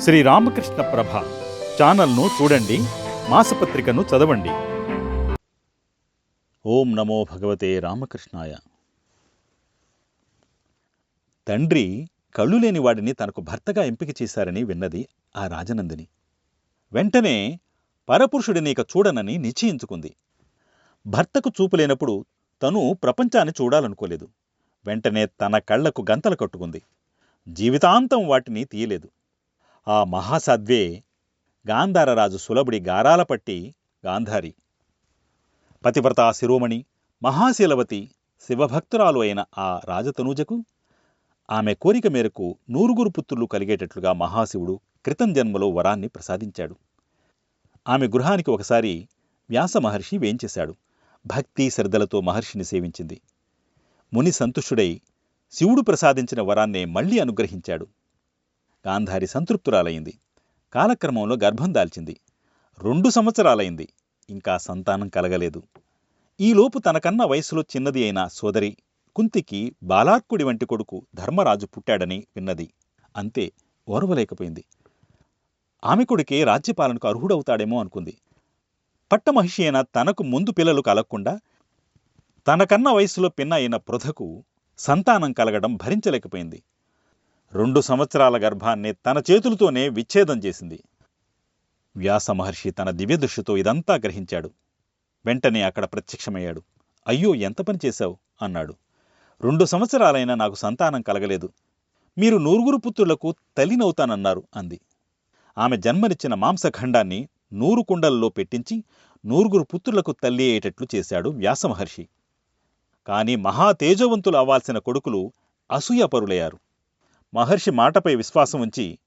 శ్రీ రామకృష్ణ ప్రభ ఛానల్ను చూడండి మాసపత్రికను చదవండి. ఓం నమో భగవతే రామకృష్ణాయ. తండ్రి కళ్ళు లేని వాడిని తనకు భర్తగా ఎంపిక చేశారని విన్నది ఆ రాజనందిని. వెంటనే పరపురుషుడిని ఇక చూడనని నిశ్చయించుకుంది. భర్తకు చూపు లేనప్పుడు తను ప్రపంచాన్ని చూడాలనుకోలేదు. వెంటనే తన కళ్ళకు గంతలు కట్టుకుంది. జీవితాంతం వాటిని తీయలేదు. ఆ మహాసద్వే గాంధారరాజు సులభుడి గారాలపట్టి గాంధారి. పతివ్రతా శిరోమణి మహాశీలవతి శివభక్తురాలు అయిన ఆ రాజతనూజకు ఆమె కోరిక మేరకు నూరుగురు పుత్రులు కలిగేటట్లుగా మహాశివుడు క్రితం జన్మలో వరాన్ని ప్రసాదించాడు. ఆమె గృహానికి ఒకసారి వ్యాస మహర్షి వేంచేశాడు. భక్తి శ్రద్ధలతో మహర్షిని సేవించింది. ముని సంతుష్టుడై శివుడు ప్రసాదించిన వరాన్నే మళ్ళీ అనుగ్రహించాడు. గాంధారి సంతృప్తురాలైంది. కాలక్రమంలో గర్భం దాల్చింది. రెండు సంవత్సరాలైంది. ఇంకా సంతానం కలగలేదు. ఈలోపు తనకన్నా వయసులో చిన్నది అయిన సోదరి కుంతికి బాలార్కుడి వంటి కొడుకు ధర్మరాజు పుట్టాడని విన్నది. అంతే ఓర్వలేకపోయింది. ఆమె కొడుకే రాజ్యపాలనకు అర్హుడవుతాడేమో అనుకుంది. పట్టమహిషి అయిన తనకు ముందు పిల్లలు కలగకుండా తనకన్నా వయసులో పిన్న అయిన పృథకు సంతానం కలగడం భరించలేకపోయింది. రెండు సంవత్సరాల గర్భాన్ని తన చేతులతోనే విచ్ఛేదం చేసింది. వ్యాస మహర్షి తన దివ్యదృష్టితో ఇదంతా గ్రహించాడు. వెంటనే అక్కడ ప్రత్యక్షమయ్యాడు. అయ్యో ఎంత పని చేశావు? అన్నాడు. రెండు సంవత్సరాలైనా నాకు సంతానం కలగలేదు. మీరు నూరుగురు పుత్రులకు తల్లినవుతానన్నారు అంది. ఆమె జన్మనిచ్చిన మాంసఖండాన్ని నూరు కుండల్లో పెట్టించి నూరుగురు పుత్రులకు తల్లి అయ్యేటట్లు చేశాడు వ్యాసమహర్షి కాని మహా తేజవంతులు అవ్వాల్సిన కొడుకులు అసూయపరులయ్యారు. మహర్షి మాటపై విశ్వాసం ఉంచి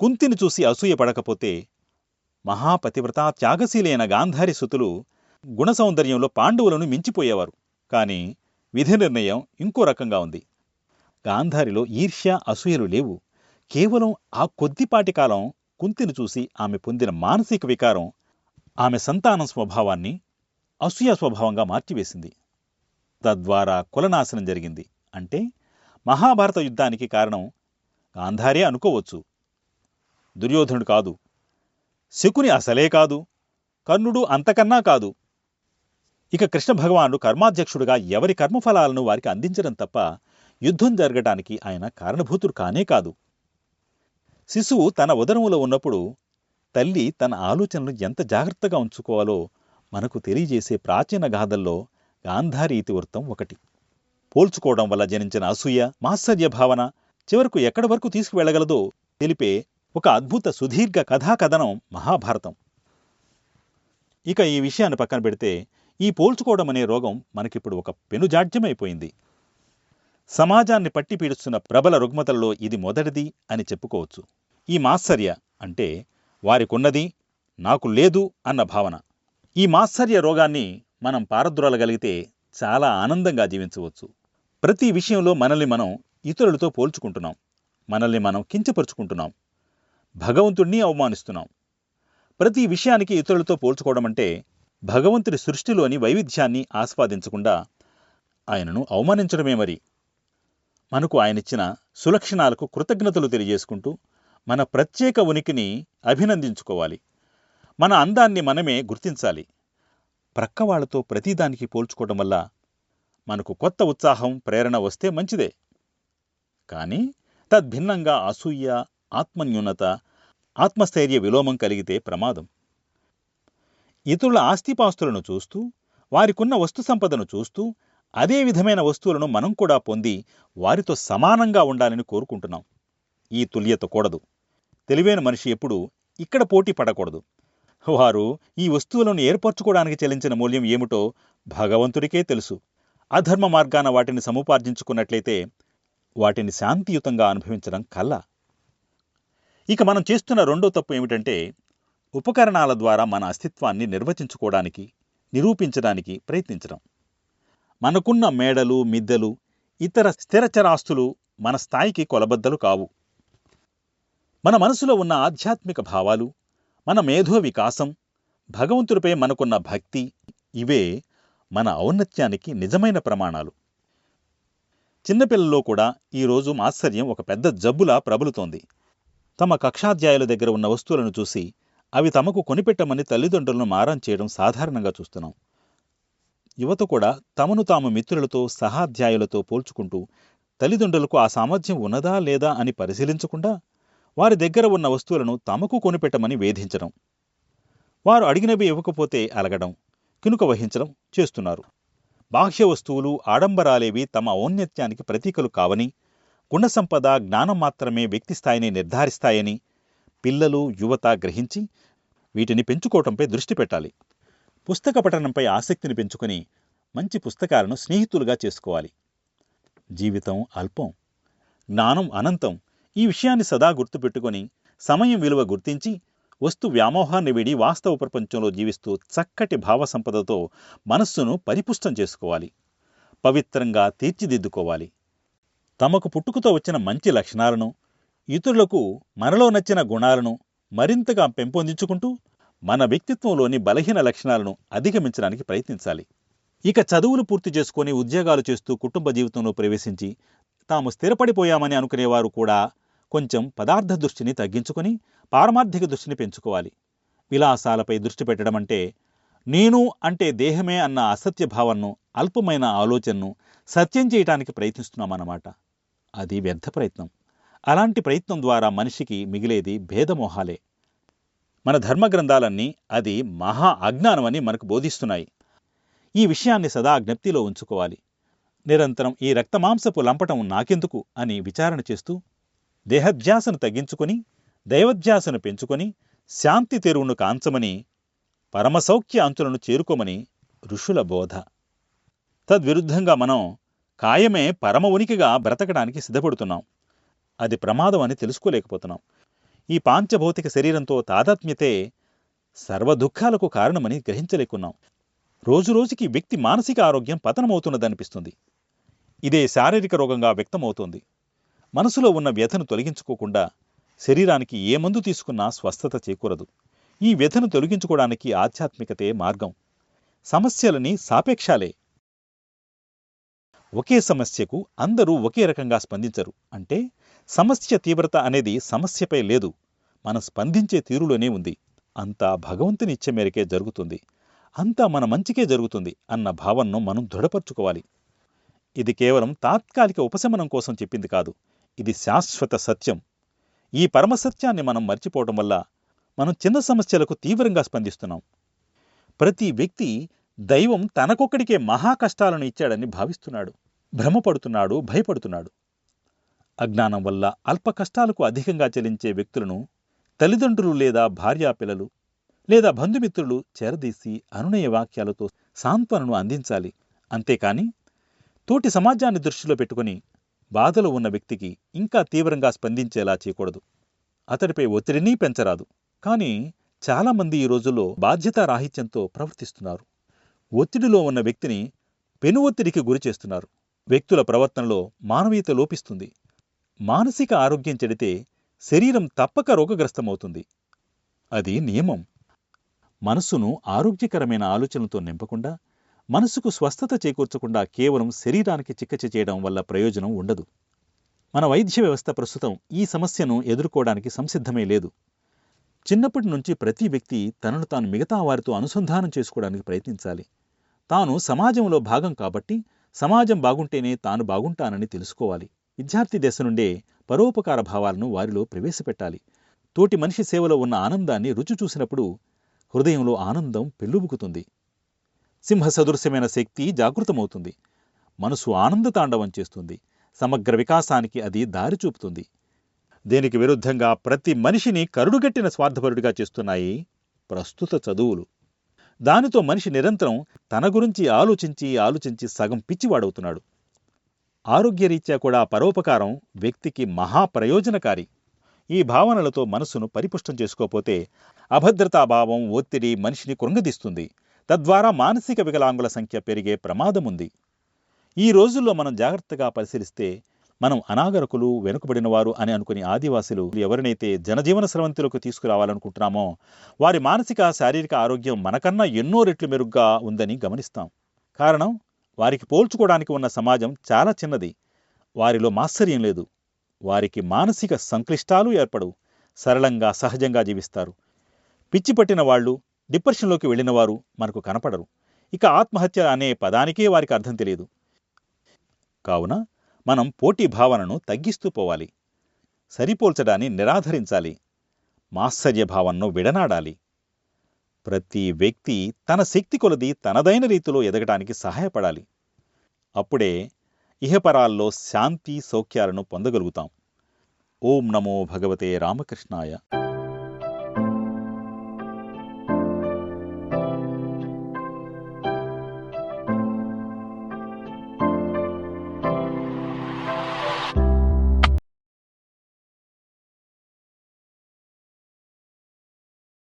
కుంతిని చూసి అసూయ పడకపోతే మహాపతివ్రత త్యాగశీలైన గాంధారి సుతులు గుణసౌందర్యంలో పాండవులను మించిపోయేవారు. కాని విధి నిర్ణయం ఇంకో రకంగా ఉంది. గాంధారిలో ఈర్ష్య అసూయలు లేవు. కేవలం ఆ కొద్దిపాటి కాలం కుంతిని చూసి ఆమె పొందిన మానసిక వికారం ఆమె సంతానం స్వభావాన్ని అసూయ స్వభావంగా మార్చివేసింది. తద్వారా కులనాశనం జరిగింది. అంటే మహాభారత యుద్ధానికి కారణం గాంధారే అనుకోవచ్చు. దుర్యోధనుడు కాదు. శకుని అసలే కాదు. కర్ణుడు అంతకన్నా కాదు. ఇక కృష్ణ భగవానుడు కర్మాధ్యక్షుడుగా ఎవరి కర్మఫలాలను వారికి అందించడం తప్ప యుద్ధం జరగటానికి ఆయన కారణభూతుడు కానే కాదు. శిశువు తన ఉదరములో ఉన్నప్పుడు తల్లి తన ఆలోచనలు ఎంత జాగ్రత్తగా ఉంచుకోవాలో మనకు తెలియజేసే ప్రాచీన గాథల్లో గాంధారి ఇతివృత్తం ఒకటి. పోల్చుకోవడం వల్ల జనించిన అసూయ మాత్సర్య భావన చివరకు ఎక్కడి వరకు తీసుకువెళ్ళగలదో తెలిపే ఒక అద్భుత సుదీర్ఘ కథాకథనం మహాభారతం. ఇక ఈ విషయాన్ని పక్కన పెడితే ఈ పోల్చుకోవడం అనే రోగం మనకిప్పుడు ఒక పెనుజాడ్యమైపోయింది. సమాజాన్ని పట్టి పీడుస్తున్న ప్రబల రుగ్మతల్లో ఇది మొదటిది అని చెప్పుకోవచ్చు. ఈ మాత్సర్య అంటే వారికున్నది నాకు లేదు అన్న భావన. ఈ మాత్సర్య రోగాన్ని మనం పారద్రోలగలిగితే చాలా ఆనందంగా జీవించవచ్చు. ప్రతి విషయంలో మనల్ని మనం ఇతరులతో పోల్చుకుంటున్నాం. మనల్ని మనం కించపరుచుకుంటున్నాం. భగవంతుణ్ణి అవమానిస్తున్నాం. ప్రతి విషయానికి ఇతరులతో పోల్చుకోవడం అంటే భగవంతుడి సృష్టిలోని వైవిధ్యాన్ని ఆస్వాదించకుండా ఆయనను అవమానించడమే మరి. మనకు ఆయనిచ్చిన సులక్షణాలకు కృతజ్ఞతలు తెలియజేసుకుంటూ మన ప్రత్యేక ఉనికిని అభినందించుకోవాలి. మన అందాన్ని మనమే గుర్తించాలి. ప్రక్కవాళ్ళతో ప్రతిదానికి పోల్చుకోవడం వల్ల మనకు కొత్త ఉత్సాహం ప్రేరణ వస్తే మంచిదే. కానీ తద్భిన్నంగా అసూయ ఆత్మన్యూనత ఆత్మస్థైర్య విలోమం కలిగితే ప్రమాదం. ఇతరుల ఆస్తిపాస్తులను చూస్తూ వారికున్న వస్తు సంపదను చూస్తూ అదే విధమైన వస్తువులను మనం కూడా పొంది వారితో సమానంగా ఉండాలని కోరుకుంటున్నాం. ఈ తుల్యత కూడదు. తెలివైన మనిషి ఎప్పుడు ఇక్కడ పోటీ పడకూడదు. వారు ఈ వస్తువులను ఏర్పరచుకోవడానికి చెల్లించిన మూల్యం ఏమిటో భగవంతుడికే తెలుసు. అధర్మ మార్గాన వాటిని సముపార్జించుకున్నట్లయితే వాటిని శాంతియుతంగా అనుభవించడం కల్ల ఇక మనం చేస్తున్న రెండో తప్పు ఏమిటంటే ఉపకరణాల ద్వారా మన అస్తిత్వాన్ని నిర్వచించుకోవడానికి నిరూపించడానికి ప్రయత్నించడం. మనకున్న మేడలు మిద్దెలు ఇతర స్థిరచరాస్తులు మన స్థాయికి కొలబద్దలు కావు. మన మనసులో ఉన్న ఆధ్యాత్మిక భావాలు మన మేధో వికాసం భగవంతుడిపై మనకున్న భక్తి ఇవే మన ఔన్నత్యానికి నిజమైన ప్రమాణాలు. చిన్నపిల్లల్లో కూడా ఈరోజు మాత్సర్యం ఒక పెద్ద జబ్బులా ప్రబలుతోంది. తమ కక్షాధ్యాయుల దగ్గర ఉన్న వస్తువులను చూసి అవి తమకు కొనిపెట్టమని తల్లిదండ్రులను మారం చేయడం సాధారణంగా చూస్తున్నాం. యువత కూడా తమను తాము మిత్రులతో సహాధ్యాయులతో పోల్చుకుంటూ తల్లిదండ్రులకు ఆ సామర్థ్యం ఉన్నదా లేదా అని పరిశీలించకుండా వారి దగ్గర ఉన్న వస్తువులను తమకు కొనిపెట్టమని వేధించడం. వారు అడిగినవి ఇవ్వకపోతే అలగడం. కినుక వహించడం చేస్తున్నారు. బాహ్య వస్తువులు ఆడంబరాలేవి తమ ఔన్నత్యానికి ప్రతీకలు కావని గుణసంపద జ్ఞానం మాత్రమే వ్యక్తి స్థాయిని నిర్ధారిస్తాయని పిల్లలు యువత గ్రహించి వీటిని పెంచుకోవటంపై దృష్టి పెట్టాలి. పుస్తక పఠనంపై ఆసక్తిని పెంచుకొని మంచి పుస్తకాలను స్నేహితులుగా చేసుకోవాలి. జీవితం అల్పం జ్ఞానం అనంతం ఈ విషయాన్ని సదా గుర్తుపెట్టుకొని సమయం విలువ గుర్తించి వస్తు వ్యామోహాన్ని వీడి వాస్తవ ప్రపంచంలో జీవిస్తూ చక్కటి భావ సంపదతో మనస్సును పరిపుష్టం చేసుకోవాలి. పవిత్రంగా తీర్చిదిద్దుకోవాలి. తమకు పుట్టుకతో వచ్చిన మంచి లక్షణాలను ఇతరులకు మనలో నచ్చిన గుణాలను మరింతగా పెంపొందించుకుంటూ మన వ్యక్తిత్వంలోని బలహీన లక్షణాలను అధిగమించడానికి ప్రయత్నించాలి. ఇక చదువులు పూర్తి చేసుకొని ఉద్యోగాలు చేస్తూ కుటుంబ జీవితంలో ప్రవేశించి తాము స్థిరపడిపోయామని అనుకునేవారు కూడా కొంచెం పదార్థ దృష్టిని తగ్గించుకొని పారమార్థిక దృష్టిని పెంచుకోవాలి. విలాసాలపై దృష్టి పెట్టడం అంటే నేను అంటే దేహమే అన్న అసత్య భావనను అల్పమైన ఆలోచనను సత్యం చేయటానికి ప్రయత్నిస్తున్నామన్నమాట. అది వ్యర్థ ప్రయత్నం. అలాంటి ప్రయత్నం ద్వారా మనిషికి మిగిలేది భేదమోహాలే. మన ధర్మ గ్రంథాలన్నీ అది మహా అజ్ఞానమని మనకు బోధిస్తున్నాయి. ఈ విషయాన్ని సదా జ్ఞప్తిలో ఉంచుకోవాలి. నిరంతరం ఈ రక్తమాంసపు లంపటం నాకెందుకు అని విచారణ చేస్తూ దేహధ్యాసను తగ్గించుకొని దైవధ్యాసను పెంచుకొని శాంతి తెరువును కాంచమని పరమసౌఖ్య అంచులను చేరుకోమని ఋషుల బోధ. తద్విరుద్ధంగా మనం కాయమే పరమ ఉనికిగా బ్రతకడానికి సిద్ధపడుతున్నాం. అది ప్రమాదం అని తెలుసుకోలేకపోతున్నాం. ఈ పాంచభౌతిక శరీరంతో తాదాత్మ్యతే సర్వ దుఃఖాలకు కారణమని గ్రహించలేకున్నాం. రోజురోజుకి వ్యక్తి మానసిక ఆరోగ్యం పతనమవుతున్నదనిపిస్తుంది. ఇదే శారీరక రోగంగా వ్యక్తమవుతోంది. మనసులో ఉన్న వ్యధను తొలగించుకోకుండా శరీరానికి ఏ మందు తీసుకున్నా స్వస్థత చేకూరదు. ఈ వ్యధను తొలగించుకోవడానికి ఆధ్యాత్మికతే మార్గం. సమస్యలని సాపేక్షాలే. ఒకే సమస్యకు అందరూ ఒకే రకంగా స్పందించరు. అంటే సమస్య తీవ్రత అనేది సమస్యపై లేదు. మనం స్పందించే తీరులోనే ఉంది. అంతా భగవంతుని ఇచ్చే మేరకే జరుగుతుంది. అంతా మన మంచికే జరుగుతుంది అన్న భావనను మనం దృఢపరచుకోవాలి. ఇది కేవలం తాత్కాలిక ఉపశమనం కోసం చెప్పింది కాదు. ఇది శాశ్వత సత్యం. ఈ పరమసత్యాన్ని మనం మర్చిపోవడం వల్ల మనం చిన్న సమస్యలకు తీవ్రంగా స్పందిస్తున్నాం. ప్రతి వ్యక్తి దైవం తనకొక్కడికే మహా కష్టాలను ఇచ్చాడని భావిస్తున్నాడు. భ్రమపడుతున్నాడు భయపడుతున్నాడు. అజ్ఞానం వల్ల అల్ప కష్టాలకు అధికంగా చెల్లించే వ్యక్తులను తల్లిదండ్రులు లేదా భార్యాపిల్లలు లేదా బంధుమిత్రులు చేరదీసి అనునయ వాక్యాలతో సాంత్వనను అందించాలి. అంతేకాని తోటి సమాజాన్ని దృష్టిలో పెట్టుకుని బాధలో ఉన్న వ్యక్తికి ఇంకా తీవ్రంగా స్పందించేలా చేయకూడదు. అతడిపై ఒత్తిడిని పెంచరాదు. కానీ చాలామంది ఈ రోజుల్లో బాధ్యతారాహిత్యంతో ప్రవర్తిస్తున్నారు. ఒత్తిడిలో ఉన్న వ్యక్తిని పెను ఒత్తిడికి గురి చేస్తున్నారు. వ్యక్తుల ప్రవర్తనలో మానవీయత లోపిస్తుంది. మానసిక ఆరోగ్యం చెడితే శరీరం తప్పక రోగగ్రస్తమవుతుంది. అది నియమం. మనస్సును ఆరోగ్యకరమైన ఆలోచనలతో నింపకుండా మనసుకు స్వస్థత చేకూర్చకుండా కేవలం శరీరానికి చికిత్స చేయడం వల్ల ప్రయోజనం ఉండదు. మన వైద్య వ్యవస్థ ప్రస్తుతం ఈ సమస్యను ఎదుర్కోవడానికి సంసిద్ధమే లేదు. చిన్నప్పటి నుంచి ప్రతి వ్యక్తి తనను తాను మిగతా వారితో అనుసంధానం చేసుకోవడానికి ప్రయత్నించాలి. తాను సమాజంలో భాగం కాబట్టి సమాజం బాగుంటేనే తాను బాగుంటానని తెలుసుకోవాలి. విద్యార్థి దశ నుండే పరోపకార భావాలను వారిలో ప్రవేశపెట్టాలి. తోటి మనిషి సేవలో ఉన్న ఆనందాన్ని రుచి చూసినప్పుడు హృదయంలో ఆనందం పెళ్ళుబుకుతుంది. సింహ సదృశ్యమైన శక్తి జాగృతమవుతుంది. మనసు ఆనందతాండవం చేస్తుంది. సమగ్ర వికాసానికి అది దారి చూపుతుంది. దీనికి విరుద్ధంగా ప్రతి మనిషిని కరుడుగట్టిన స్వార్థపరుడిగా చేస్తున్నాయి ప్రస్తుత చదువులు. దానితో మనిషి నిరంతరం తన గురించి ఆలోచించి ఆలోచించి సగం పిచ్చివాడవుతున్నాడు. ఆరోగ్యరీత్యా కూడా పరోపకారం వ్యక్తికి మహాప్రయోజనకారి. ఈ భావనలతో మనసును పరిపుష్టం చేసుకోపోతే అభద్రతాభావం ఒత్తిడి మనిషిని కృంగదీస్తుంది. తద్వారా మానసిక వికలాంగుల సంఖ్య పెరిగే ప్రమాదముంది. ఈ రోజుల్లో మనం జాగ్రత్తగా పరిశీలిస్తే మనం అనాగరకులు వెనుకబడినవారు అని అనుకుని ఆదివాసులు ఎవరినైతే జనజీవన స్రవంతిలోకి తీసుకురావాలనుకుంటున్నామో వారి మానసిక శారీరక ఆరోగ్యం మనకన్నా ఎన్నో రెట్లు మెరుగ్గా ఉందని గమనిస్తాం. కారణం వారికి పోల్చుకోవడానికి ఉన్న సమాజం చాలా చిన్నది. వారిలో మాత్సర్యం లేదు. వారికి మానసిక సంక్లిష్టాలు ఏర్పడవు. సరళంగా సహజంగా జీవిస్తారు. పిచ్చి పట్టిన వాళ్ళు డిప్రెషన్లోకి వెళ్ళిన వారు మనకు కనపడరు. ఇక ఆత్మహత్య అనే పదానికే వారికి అర్థం తెలియదు. కావున మనం పోటీ భావనను తగ్గిస్తూ పోవాలి. సరిపోల్చడాన్ని నిరాధరించాలి. మాత్సర్య భావనను విడనాడాలి. ప్రతి వ్యక్తి తన శక్తి కొలది తనదైన రీతిలో ఎదగడానికి సహాయపడాలి. అప్పుడే ఇహపరాల్లో శాంతి సౌఖ్యాలను పొందగలుగుతాం. ఓం నమో భగవతే రామకృష్ణాయ.